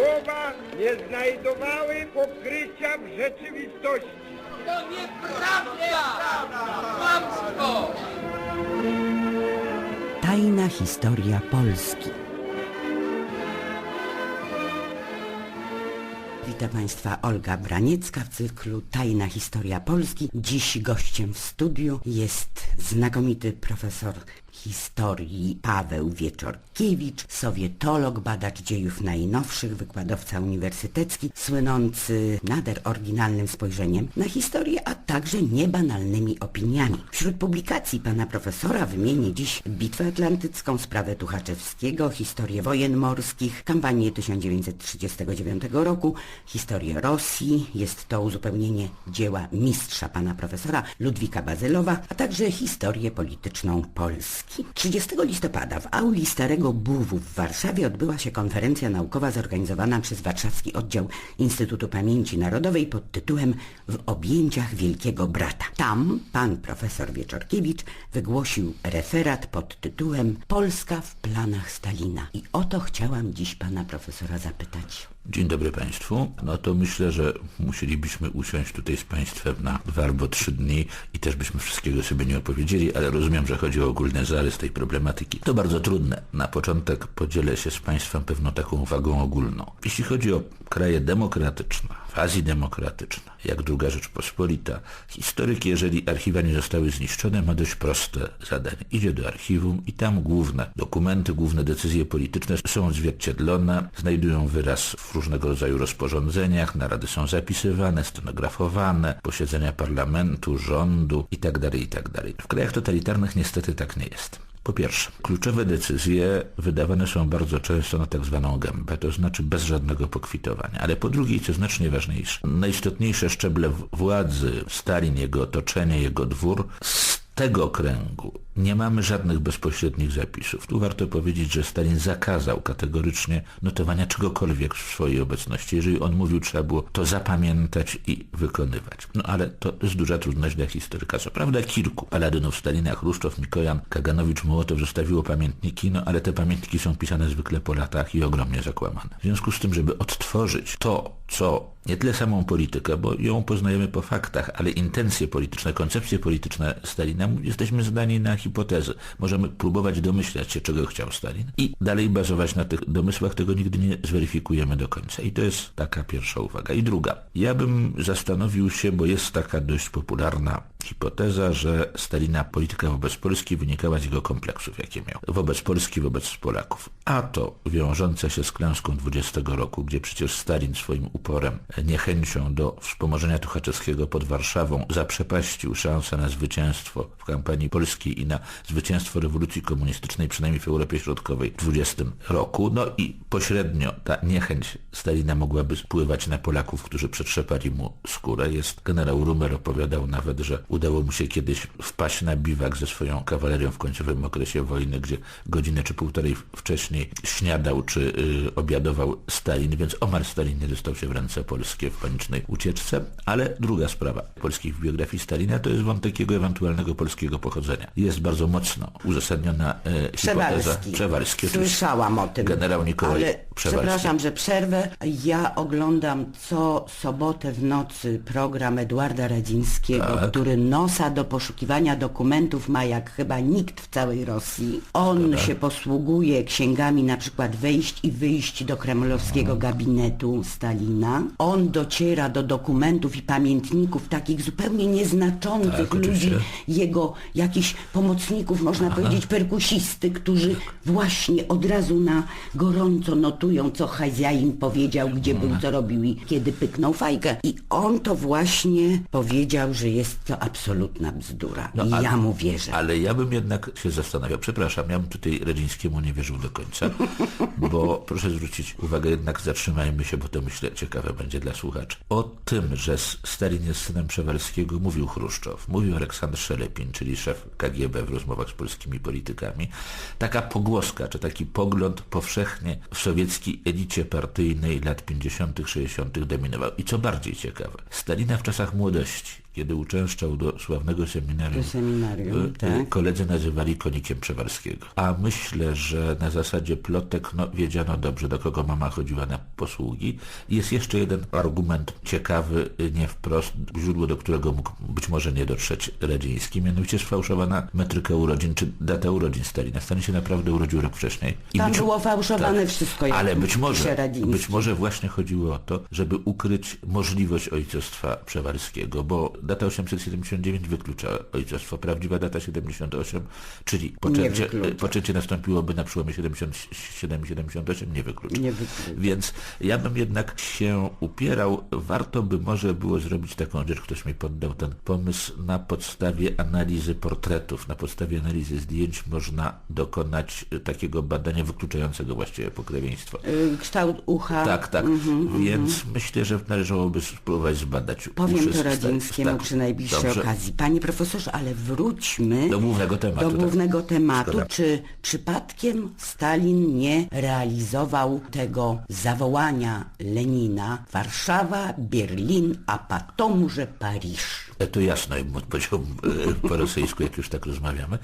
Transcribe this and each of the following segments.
słowa nie znajdowały pokrycia w rzeczywistości. To nieprawda! Kłamstwo! Tajna historia Polski. Witam Państwa, Olga Braniecka w cyklu Tajna Historia Polski. Dziś gościem w studiu jest znakomity profesor historii Paweł Wieczorkiewicz, sowietolog, badacz dziejów najnowszych, wykładowca uniwersytecki, słynący nader oryginalnym spojrzeniem na historię, a także niebanalnymi opiniami. Wśród publikacji pana profesora wymienię dziś Bitwę Atlantycką, sprawę Tuchaczewskiego, historię wojen morskich, kampanię 1939 roku, historię Rosji, jest to uzupełnienie dzieła mistrza pana profesora Ludwika Bazylowa, a także historię polityczną Polski. 30 listopada w auli Starego Buwu w Warszawie odbyła się konferencja naukowa zorganizowana przez Warszawski Oddział Instytutu Pamięci Narodowej pod tytułem W objęciach Wielkiego Brata. Tam pan profesor Wieczorkiewicz wygłosił referat pod tytułem Polska w planach Stalina. I o to chciałam dziś pana profesora zapytać. Dzień dobry Państwu. No to myślę, że musielibyśmy usiąść tutaj z Państwem na dwa albo trzy dni i też byśmy wszystkiego sobie nie opowiedzieli, ale rozumiem, że chodzi o ogólny zarys tej problematyki. To bardzo trudne. Na początek podzielę się z Państwem pewną taką uwagą ogólną. Jeśli chodzi o kraje demokratyczne, Azji demokratyczna, jak druga Rzeczpospolita, historyk, jeżeli archiwa nie zostały zniszczone, ma dość proste zadanie. Idzie do archiwum i tam główne dokumenty, główne decyzje polityczne są odzwierciedlone, znajdują wyraz w różnego rodzaju rozporządzeniach, narady są zapisywane, stenografowane, posiedzenia parlamentu, rządu itd., itd. W krajach totalitarnych niestety tak nie jest. Po pierwsze, kluczowe decyzje wydawane są bardzo często na tak zwaną gębę, to znaczy bez żadnego pokwitowania. Ale po drugie, co znacznie ważniejsze, najistotniejsze szczeble władzy, Stalin, jego otoczenie, jego dwór, z tego kręgu nie mamy żadnych bezpośrednich zapisów. Tu warto powiedzieć, że Stalin zakazał kategorycznie notowania czegokolwiek w swojej obecności. Jeżeli on mówił, trzeba było to zapamiętać i wykonywać. No ale to jest duża trudność dla historyka. Co prawda kilku paladynów Stalina, Chruszczow, Mikojan, Kaganowicz, Mołotow zostawiło pamiętniki, no ale te pamiętniki są pisane zwykle po latach i ogromnie zakłamane. W związku z tym, żeby odtworzyć to, co nie tyle samą politykę, bo ją poznajemy po faktach, ale intencje polityczne, koncepcje polityczne Stalina, jesteśmy zdani na hipotezy. Możemy próbować domyślać się, czego chciał Stalin i dalej bazować na tych domysłach, tego nigdy nie zweryfikujemy do końca. I to jest taka pierwsza uwaga. I druga. Ja bym zastanowił się, bo jest taka dość popularna hipoteza, że Stalina polityka wobec Polski wynikała z jego kompleksów, jakie miał. Wobec Polski, wobec Polaków. A to wiążące się z klęską 20 roku, gdzie przecież Stalin swoim uporem, niechęcią do wspomożenia Tuchaczewskiego pod Warszawą zaprzepaścił szansę na zwycięstwo w kampanii polskiej i na zwycięstwo rewolucji komunistycznej, przynajmniej w Europie Środkowej w 20 roku. No i pośrednio ta niechęć Stalina mogłaby spływać na Polaków, którzy przetrzepali mu skórę. Jest generał Rumer opowiadał nawet, że udało mu się kiedyś wpaść na biwak ze swoją kawalerią w końcowym okresie wojny, gdzie godzinę czy półtorej wcześniej śniadał czy y, obiadował Stalin, więc Omar Stalin nie dostał się w ręce polskie w panicznej ucieczce. Ale druga sprawa polskich biografii Stalina to jest wątek jego ewentualnego polskiego pochodzenia. Jest bardzo mocno uzasadniona e, hipoteza oczywiście. Słyszałam o tym. Generał Mikołaj Ale Przewalski. przepraszam, że przerwę. Ja oglądam co sobotę w nocy program Eduarda Radzińskiego, Tak. który nosa do poszukiwania dokumentów ma jak chyba nikt w całej Rosji. On się posługuje księgami na przykład wejść i wyjść do kremlowskiego gabinetu Stalina. On dociera do dokumentów i pamiętników takich zupełnie nieznaczących Tak, ludzi, jego jakichś pomocników, można powiedzieć, perkusisty, którzy właśnie od razu na gorąco notują, co Chazjain powiedział, gdzie był, co robił i kiedy pyknął fajkę. I on to właśnie powiedział, że jest to absolutna bzdura. I ale- ja mu wierzę. Ale ja bym jednak się zastanawiał, przepraszam, ja bym tutaj Radzińskiemu nie wierzył do końca, bo proszę zwrócić uwagę, jednak zatrzymajmy się, bo to myślę ciekawe będzie dla słuchaczy. O tym, że Stalin jest synem Przewalskiego mówił Chruszczow, mówił Aleksandr Szelepin, czyli szef KGB w rozmowach z polskimi politykami. Taka pogłoska, czy taki pogląd powszechnie w sowieckiej elicie partyjnej lat 50., 60. dominował. I co bardziej ciekawe, Stalina w czasach młodości kiedy uczęszczał do sławnego seminarium, Do seminarium, y, y, tak. koledzy nazywali konikiem Przewarskiego. A myślę, że na zasadzie plotek no, wiedziano dobrze, do kogo mama chodziła na posługi. Jest jeszcze jeden argument ciekawy, y, nie wprost, źródło, do którego mógł być może nie dotrzeć Radziński, mianowicie sfałszowana metryka urodzin, czy data urodzin Stalina. Stalin się naprawdę urodził rok wcześniej. I Tam być- było fałszowane wszystko, jak Ale być może, być może właśnie chodziło o to, żeby ukryć możliwość ojcostwa Przewarskiego, bo data 879 wyklucza ojcostwo. Prawdziwa data 78, czyli poczęcie, wyklucza. poczęcie nastąpiłoby na przełomie 77 i 78, nie wyklucza. Nie wyklucza. Więc ja bym jednak się upierał, warto by może było zrobić taką rzecz, ktoś mi poddał ten pomysł, na podstawie analizy portretów, na podstawie analizy zdjęć można dokonać y, takiego badania wykluczającego właściwie pokrewieństwo. Y, Kształt ucha. Tak, tak. Więc myślę, że należałoby spróbować zbadać Powiem uszy to z- Tak, przy najbliższej dobrze. okazji. Panie profesorze, ale wróćmy Do głównego tematu. do tak. głównego tematu. Szkoda. Czy przypadkiem Stalin nie realizował tego zawołania Lenina Warszawa, Berlin, a potem, że Paryż? E, To jasno im odpowiedział e, po rosyjsku, jak już tak rozmawiamy,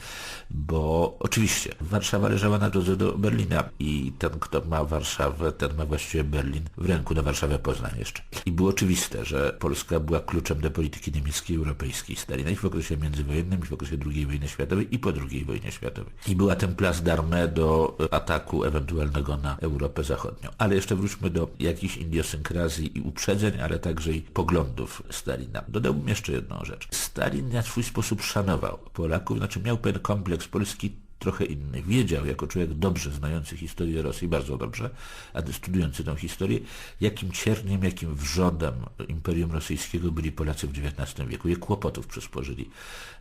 bo oczywiście Warszawa leżała na drodze do Berlina i ten, kto ma Warszawę, ten ma właściwie Berlin w ręku, na Warszawę Poznań jeszcze. I było oczywiste, że Polska była kluczem do polityki niemieckiej europejskiej Stalina i w okresie międzywojennym, i w okresie II wojny światowej i po II wojnie światowej. I była ten place d'armée do e, ataku ewentualnego na Europę Zachodnią. Ale jeszcze wróćmy do jakichś idiosynkrazji i uprzedzeń, ale także i poglądów Stalina. Dodałbym jeszcze jedną rzecz. Stalin na swój sposób szanował Polaków, znaczy miał pewien kompleks Polski trochę inny. Wiedział, jako człowiek dobrze znający historię Rosji, bardzo dobrze, a studiujący tę historię, jakim cierniem, jakim wrzodem Imperium Rosyjskiego byli Polacy w XIX wieku. Jak kłopotów przysporzyli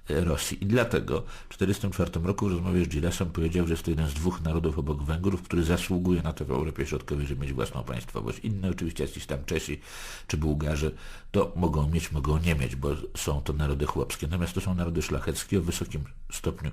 e, Rosji. I dlatego w 1944 roku w rozmowie z Gillesem powiedział, że jest to jeden z dwóch narodów obok Węgrów, który zasługuje na to w Europie Środkowej, żeby mieć własną państwowość. Inne oczywiście jacyś tam Czesi czy Bułgarzy to mogą mieć, mogą nie mieć, bo są to narody chłopskie. Natomiast to są narody szlacheckie o wysokim stopniu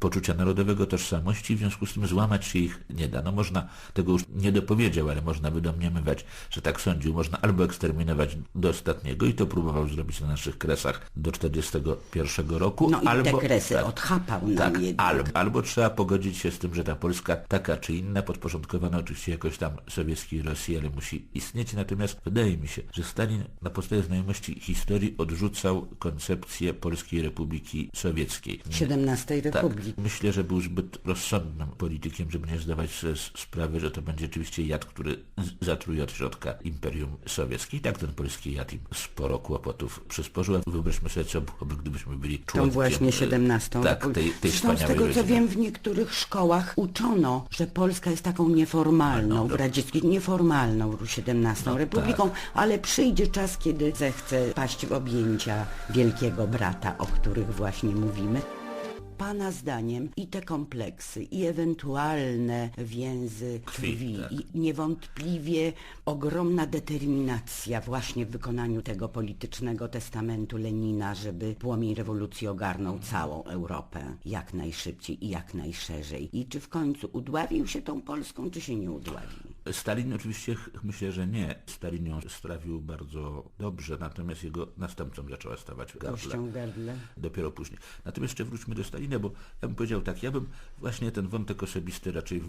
poczucia narodowego, tożsamości, w związku z tym złamać się ich nie da. No można, tego już nie dopowiedział, ale można by domniemywać, że tak sądził. Można albo eksterminować do ostatniego i to próbował zrobić na naszych kresach do 1941 roku, No i albo... te kresy tak, odchapał nam tak, jednak. albo, albo trzeba pogodzić się z tym, że ta Polska taka czy inna, podporządkowana oczywiście jakoś tam sowieckiej Rosji, ale musi istnieć. Natomiast wydaje mi się, że Stalin na podstawie znajomości historii odrzucał koncepcję Polskiej Republiki Sowieckiej. 17 Tak, Republiki. myślę, że był zbyt rozsądnym politykiem, żeby nie zdawać sobie sprawy, że to będzie oczywiście jad, który zatruje od środka Imperium Sowieckie. I tak ten polski jad im sporo kłopotów przysporzył. Wyobraźmy sobie, co byłoby, gdybyśmy byli Tą członkiem... właśnie e, 17. Tak, tej, tej Zresztą z tego co rodziny. wiem, w niektórych szkołach uczono, że Polska jest taką nieformalną, w radzieckiej, nieformalną 17 No, Republiką, ale przyjdzie czas, kiedy zechce paść w objęcia wielkiego brata, o których właśnie mówimy. Pana zdaniem i te kompleksy, i ewentualne więzy krwi, Krwi, tak. i niewątpliwie ogromna determinacja właśnie w wykonaniu tego politycznego testamentu Lenina, żeby płomień rewolucji ogarnął całą Europę jak najszybciej i jak najszerzej. I czy w końcu udławił się tą Polską, czy się nie udławił? Stalin oczywiście myślę, że nie. Stalin ją sprawił bardzo dobrze, natomiast jego następcą zaczęła stawać gardle. Gardle? Dopiero później. Natomiast jeszcze wróćmy do Stalina, bo ja bym powiedział tak, ja bym właśnie ten wątek osobisty raczej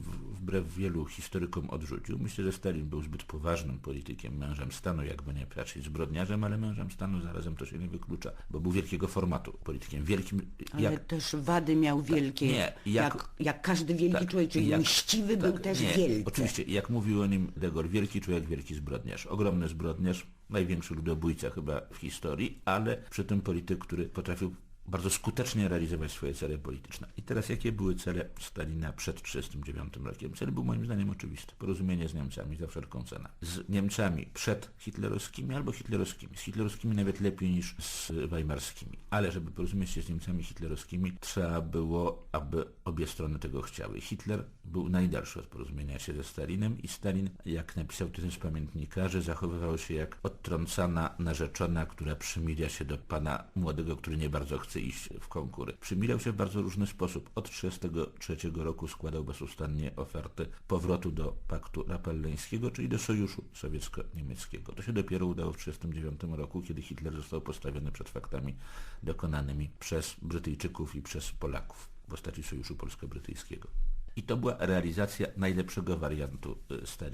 wbrew wielu historykom odrzucił. Myślę, że Stalin był zbyt poważnym politykiem, mężem stanu, jakby nie raczej zbrodniarzem, ale mężem stanu zarazem to się nie wyklucza, bo był wielkiego formatu politykiem, wielkim Ale jak też wady miał wielkie, nie, jak, jak- jak, każdy wielki tak, człowiek, czyli jak- mściwy był tak, też nie, wielki. Oczywiście, jak mówił o nim De Gaulle, wielki człowiek, wielki zbrodniarz. Ogromny zbrodniarz, największy ludobójca chyba w historii, ale przy tym polityk, który potrafił bardzo skutecznie realizować swoje cele polityczne. I teraz jakie były cele Stalina przed 1939 rokiem? Cel był moim zdaniem oczywisty. Porozumienie z Niemcami za wszelką cenę. Z Niemcami przed hitlerowskimi albo hitlerowskimi. Z hitlerowskimi nawet lepiej niż z weimarskimi. Ale żeby porozumieć się z Niemcami hitlerowskimi, trzeba było, aby obie strony tego chciały. Hitler był najdalszy od porozumienia się ze Stalinem i Stalin, jak napisał ten z pamiętnikarzy, zachowywał się jak odtrącana narzeczona, która przymilia się do pana młodego, który nie bardzo chce chce iść w konkury. Przymilał się w bardzo różny sposób. Od 1933 roku składał bezustannie ofertę powrotu do paktu rapelleńskiego, czyli do sojuszu sowiecko-niemieckiego. To się dopiero udało w 1939 roku, kiedy Hitler został postawiony przed faktami dokonanymi przez Brytyjczyków i przez Polaków w postaci sojuszu polsko-brytyjskiego. I to była realizacja najlepszego wariantu y, Stalina.